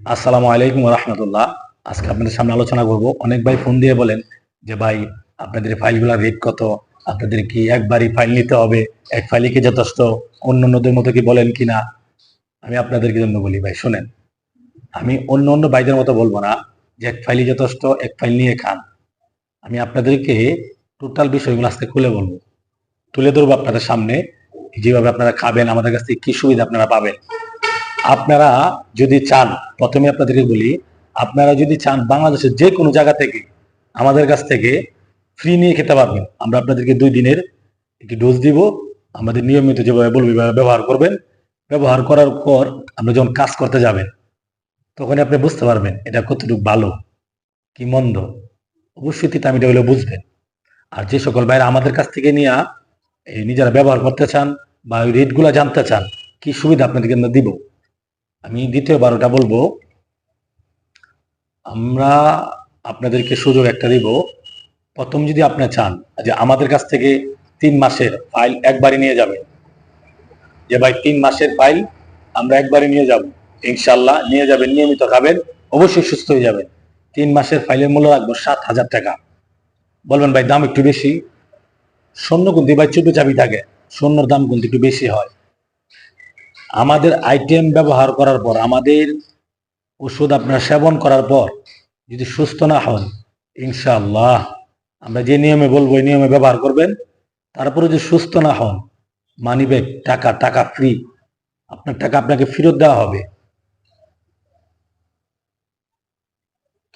আসসালামু আলাইকুম রহমতুল্লাহ। আজকে আপনাদের সামনে আলোচনা করব। অনেক ভাই ফোন দিয়ে বলেন যে, ভাই, আপনাদের ফাইলগুলোর রেট কত? আপনাদের কি একবারই ফাইল নিতে হবে? এক ফাইলই কি যথেষ্ট? অন্য অন্যদের মতো কি বলেন কি না আমি আপনাদেরকে জন্য বলি, ভাই, শোনেন। আমি অন্য অন্য ভাইদের মতো বলব না যে, এক ফাইলই যথেষ্ট, এক ফাইল নিয়ে খান। আমি আপনাদেরকে টোটাল বিষয়গুলো আজকে খুলে বলব। তুলে ধরবো আপনাদের সামনে যেভাবে আপনারা খাবেন, আমাদের কাছ থেকে কি সুবিধা আপনারা পাবেন? আপনারা যদি চান প্রথমে আপনাদেরকে বলি, আপনারা যদি চান বাংলাদেশের যে কোনো জায়গা থেকে, আমাদের কাছ থেকে ফ্রি নিয়ে খেতে পারবেন, আমরা আপনাদেরকে দুই দিনের একটি ডোজ দিব, আমাদের নিয়মিত যেভাবে বলব ব্যবহার করবেন। ব্যবহার করার পর আপনি যখন কাজ করতে যাবেন তখন আপনি বুঝতে পারবেন এটা কতটুকু ভালো, কি মন্দ। অবশ্যই তিতা মিটা হলে বুঝবেন। আর যে সকল বাইরে আমাদের কাছ থেকে নিয়ে, এই নিজেরা ব্যবহার করতে চান বা ওই রেটগুলো জানতে চান, কি সুবিধা আপনাদেরকে আমরা দিব। আমি দ্বিতীয় বারোটা বলব, আমরা আপনাদেরকে সুযোগ একটা দিব। প্রথম যদি আপনি চান যে আমাদের কাছ থেকে তিন মাসের ফাইল একবারই নিয়ে যাবেন, যে ভাই তিন মাসের ফাইল আমরা একবারই নিয়ে যাব ইনশাল্লাহ নিয়ে যাবেন, নিয়মিত খাবেন, অবশ্যই সুস্থ হয়ে যাবেন। তিন মাসের ফাইলের মূল্য রাখব সাত হাজার টাকা। বলবেন, ভাই, দাম একটু বেশি। স্বর্ণ কিন্তু ভাই, ছোট চাবি থাকে, স্বর্ণর দাম কিন্তু একটু বেশি হয়। আমাদের আইটেম ব্যবহার করার পর, আমাদের ওষুধ আপনার সেবন করার পর যদি সুস্থ না হন, ইনশাআল্লাহ আমরা যে নিয়মে বলব, ওই নিয়মে ব্যবহার করবেন। তারপরে যদি সুস্থ না হন মানি ব্যাগ টাকা টাকা ফ্রি আপনার টাকা আপনাকে ফেরত দেওয়া হবে।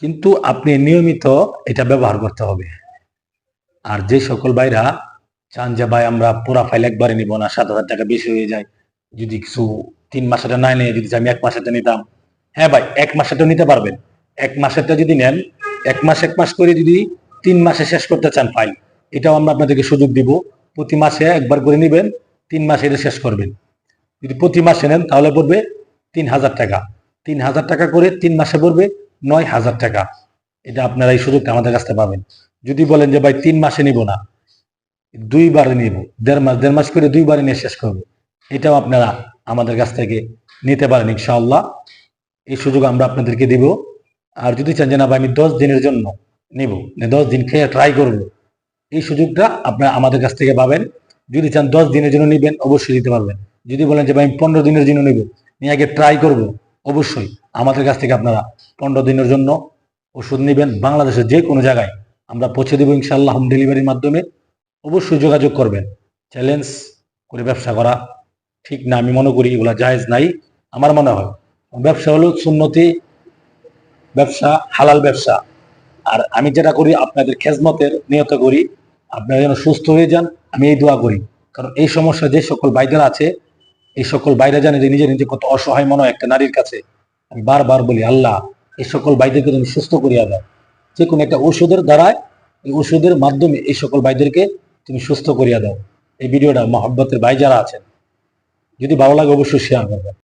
কিন্তু আপনি নিয়মিত এটা ব্যবহার করতে হবে। আর যে সকল ভাইরা চান যে, ভাই, আমরা পুরা ফাইল একবারে নিব না, সাত হাজার টাকা বেশি হয়ে যায়। যদি কিছু তিন মাসেটা না নিয়ে যদি আমি এক মাসেরটা নিতাম। হ্যাঁ ভাই, এক মাসেরটা নিতে পারবেন। এক মাসেরটা যদি নেন, এক মাস এক মাস করে যদি তিন মাসে শেষ করতে চান ফাইল এটাও আমরা আপনাদেরকে সুযোগ দিব। প্রতি মাসে একবার করে নেবেন, তিন মাসে এটা শেষ করবেন। যদি প্রতি মাসে নেন, তাহলে পড়বে তিন হাজার টাকা। তিন হাজার টাকা করে তিন মাসে পড়বে নয় হাজার টাকা। এটা আপনারা এই সুযোগটা আমাদের কাছ থেকে পাবেন। যদি বলেন যে, ভাই, তিন মাসে নিব না। দুইবারে নিব। দেড় মাস দেড় মাস করে দুইবারে নিয়ে শেষ করব। এটাও আপনারা আমাদের কাছ থেকে নিতে পারেন ইনশাআল্লাহ। এই সুযোগ আমরা আপনাদেরকে দিব। আর যদি চান যে না আমি দশ দিনের জন্য নিব দশ দিন খেয়ে ট্রাই করব, এই সুযোগটা আপনারা আমাদের কাছ থেকে পাবেন। যদি চান দশ দিনের জন্য নেবেন, অবশ্যই দিতে পারবেন। যদি বলেন যে ভাই, আমি পনেরো দিনের জন্য নিব নিয়ে আগে ট্রাই করব, অবশ্যই আমাদের কাছ থেকে আপনারা পনেরো দিনের জন্য ওষুধ নেবেন। বাংলাদেশের যে কোনো জায়গায় আমরা পৌঁছে দেবো ইনশাআল্লাহ হোম ডেলিভারির মাধ্যমে। অবশ্যই যোগাযোগ করবেন। চ্যালেঞ্জ করে ব্যবসা করা ঠিক না, আমি মনে করি এগুলা জায়েজ নাই। আমার মনে হয় ব্যবসা হলো সুন্নতি, ব্যবসা, হালাল ব্যবসা। আর আমি যেটা করি, আপনাদের খেজমতের নিয়ত করি, আপনারা যেন সুস্থ হয়ে যান, আমি এই দোয়া করি। কারণ এই সমস্যা যে সকল বাইদের আছে, এই সকল বাইরে জানে যে নিজে নিজে কত অসহায় মনে হয় একটা নারীর কাছে। আমি বারবার বলি, আল্লাহ, এই সকল বাইদেরকে তুমি সুস্থ করিয়া দাও। যে কোনো একটা ওষুধের দ্বারায়, এই ওষুধের মাধ্যমে এই সকল বাইদেরকে তুমি সুস্থ করিয়া দাও। এই ভিডিওটা মহব্বতের ভাই যারা আছেন যদি ভালো লাগে অবশ্যই শেয়ার করবেন।